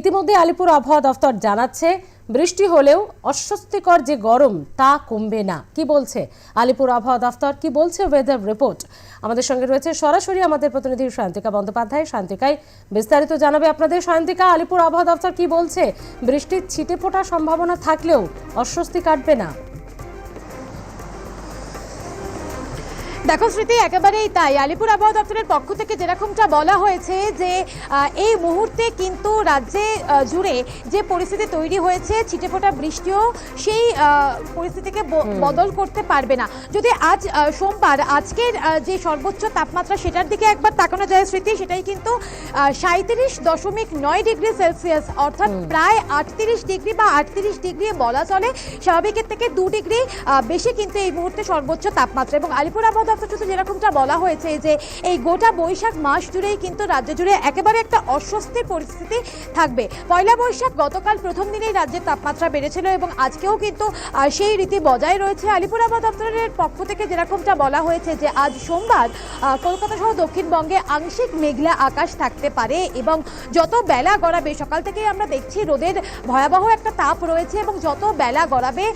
ইতিমধ্যে আলিপুর আবহাওয়া দফতর জানাচ্ছে, বৃষ্টি হলেও অস্বস্তিকর যে গরম, তা কমবে না। কি বলছে আলিপুর আবহাওয়া দফতর? কি বলছে ওয়েদার রিপোর্ট আমাদের সঙ্গে রয়েছে সরাসরি আমাদের প্রতিনিধি শান্তিকা বন্দ্যোপাধ্যায়। শান্তিকায় বিস্তারিত জানাবে আপনাদের। শান্তিকা আলিপুর আবহাওয়া দফতর কি বলছে? বৃষ্টির ছিটে ফোটার সম্ভাবনা থাকলেও অস্বস্তি কাটবে না। দেখো স্মৃতি একেবারেই তাই। আলিপুর আবহাওয়া দপ্তরের পক্ষ থেকে যেরকমটা বলা হয়েছে যে এই মুহূর্তে কিন্তু রাজ্যে জুড়ে যে পরিস্থিতি তৈরি হয়েছে ছিটেফোঁটা বৃষ্টিও সেই পরিস্থিতিকে বদল করতে পারবে না। যদি আজ সোমবার আজকের যে সর্বোচ্চ তাপমাত্রা সেটার দিকে একবার তাকানো যায় স্মৃতি সেটাই কিন্তু সাঁত্রিশ দশমিক নয় ডিগ্রি সেলসিয়াস অর্থাৎ প্রায় আটত্রিশ ডিগ্রি বা আটত্রিশ ডিগ্রি বলা চলে। স্বাভাবিকের থেকে দু ডিগ্রি বেশি কিন্তু এই মুহূর্তে সর্বোচ্চ তাপমাত্রা। এবং আলিপুর আবহাওয়া দপ্তর সূত্রে যেরকমটা বলা হয়েছে যে এই গোটা বৈশাখ মাস জুড়েই কিন্তু রাজ্য জুড়ে একেবারে একটা অস্বস্তির পরিস্থিতি থাকবে। পয়লা বৈশাখ গতকাল প্রথম দিনেই রাজ্যের তাপমাত্রা বেড়েছিল এবং আজকেও কিন্তু সেই রীতি বজায় রয়েছে। আলিপুর আবহাওয়া দপ্তরের পক্ষ থেকে যেরকমটা বলা হয়েছে যে আজ সোমবার কলকাতা সহ দক্ষিণবঙ্গে আংশিক মেঘলা আকাশ থাকতে পারে এবং যত বেলা গড়াবে, সকাল থেকেই আমরা দেখছি রোদের ভয়াবহ একটা তাপ রয়েছে এবং যত বেলা গড়াবে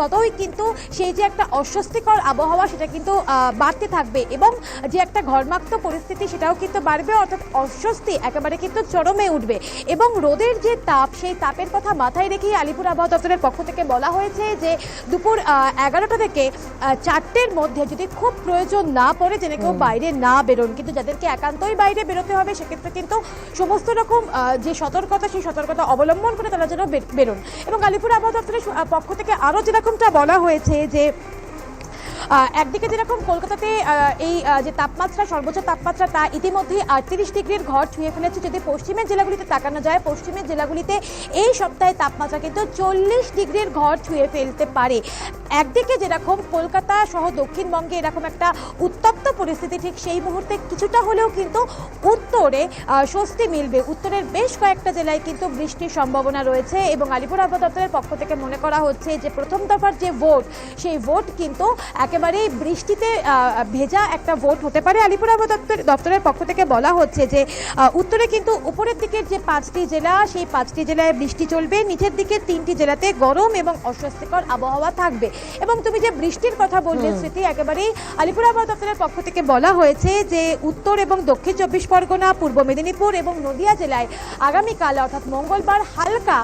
ততই কিন্তু সেই যে একটা অস্বস্তিকর আবহাওয়া সেটা কিন্তু বাড়তে থাকবে এবং যে একটা ঘর্মাক্ত পরিস্থিতি সেটাও কিন্তু বাড়বে অর্থাৎ অস্বস্তি একেবারে কিন্তু চরমে উঠবে। এবং রোদের যে তাপ সেই তাপের কথা মাথায় রেখেই আলিপুর আবহাওয়া দপ্তরের পক্ষ থেকে বলা হয়েছে যে দুপুর এগারোটা থেকে চারটের মধ্যে যদি খুব প্রয়োজন না পড়ে যেন কেউ বাইরে না বেরোন। কিন্তু যাদেরকে একান্তই বাইরে বেরোতে হবে সেক্ষেত্রে কিন্তু সমস্ত রকম যে সতর্কতা সেই সতর্কতা অবলম্বন করে তারা যেন বেরোন। এবং আলিপুর আবহাওয়া দপ্তরের পক্ষ থেকে আরও যেরকমটা বলা হয়েছে যে একদিকে যেরকম কলকাতাতে এই যে তাপমাত্রা, সর্বোচ্চ তাপমাত্রা তা ইতিমধ্যেই আটত্রিশ ডিগ্রির ঘর ছুঁয়ে ফেলেছে। যদি পশ্চিমের জেলাগুলিতে তাকানো যায়, পশ্চিমের জেলাগুলিতে এই সপ্তাহে তাপমাত্রা কিন্তু চল্লিশ ডিগ্রির ঘর ছুঁয়ে ফেলতে পারে। একদিকে যেরকম কলকাতা সহ দক্ষিণবঙ্গে এরকম একটা উত্তপ্ত পরিস্থিতি, ঠিক সেই মুহূর্তে কিছুটা হলেও কিন্তু উত্তরে স্বস্তি মিলবে। উত্তরের বেশ কয়েকটা জেলায় কিন্তু বৃষ্টির সম্ভাবনা রয়েছে এবং আলিপুর আবহাওয়া দপ্তরের পক্ষ থেকে মনে করা হচ্ছে যে, প্রথম দফার যে ভোট, সেই ভোট কিন্তু একেবারেই বৃষ্টিতে ভেজা একটা ভোট হতে পারে। আলিপুর আবহাওয়া দপ্তর, দপ্তরের পক্ষ থেকে বলা হচ্ছে যে উত্তরে কিন্তু উপরের দিকের যে পাঁচটি জেলা, সেই পাঁচটি জেলায় বৃষ্টি চলবে। নিচের দিকের তিনটি জেলাতে গরম এবং অস্বস্তিকর আবহাওয়া থাকবে। এবং তুমি যে বৃষ্টির কথা বললে স্মৃতি একেবারেই আলিপুর আবহাওয়া দপ্তরের পক্ষ থেকে বলা হয়েছে যে উত্তর এবং দক্ষিণ চব্বিশ পরগনা পূর্ব মেদিনীপুর এবং নদিয়া জেলায় আগামীকাল অর্থাৎ মঙ্গলবার হালকা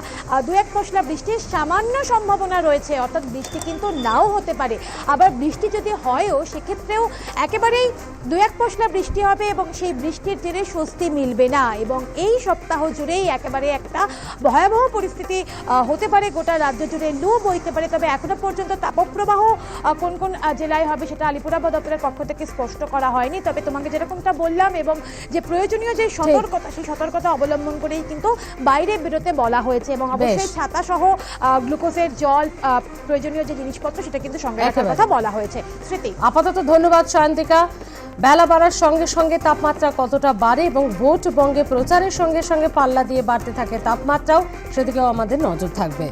দু এক পশলা বৃষ্টির সামান্য সম্ভাবনা রয়েছে। অর্থাৎ বৃষ্টি কিন্তু নাও হতে পারে। আবার বৃষ্টি যদি হয়ও সেক্ষেত্রেও একেবারেই দু এক পশলা বৃষ্টি হবে এবং সেই বৃষ্টির জেরে স্বস্তি মিলবে না। এবং এই সপ্তাহ জুড়েই একেবারে একটা ভয়াবহ পরিস্থিতি হতে পারে গোটা রাজ্য জুড়ে। লু বইতে পারে তবে এখনও পর্যন্ত তাপপ্রবাহ কোন কোন জেলায় হবে সেটা আলিপুর দপ্তরের পক্ষ থেকে স্পষ্ট করা হয়নি। তবে তোমাকে যেরকমটা বললাম এবং যে প্রয়োজনীয় যে সতর্কতা সেই সতর্কতা অবলম্বন করেই কিন্তু বাইরে বেরোতে বলা হয়েছে এবং অবশ্যই ছাতা সহ গ্লুকোজের জল প্রয়োজনীয় যে জিনিসপত্র সেটা কিন্তু সঙ্গে রাখার কথা বলা হয়েছে। স্মৃতি? আপাতত ধন্যবাদ শান্তিকা বেলা বাড়ার সঙ্গে সঙ্গে তাপমাত্রা কতটা বাড়ে এবং ভোট বঙ্গে প্রচারের সঙ্গে সঙ্গে পাল্লা দিয়ে বাড়তে থাকে তাপমাত্রাও সেদিকেও আমাদের নজর থাকবে।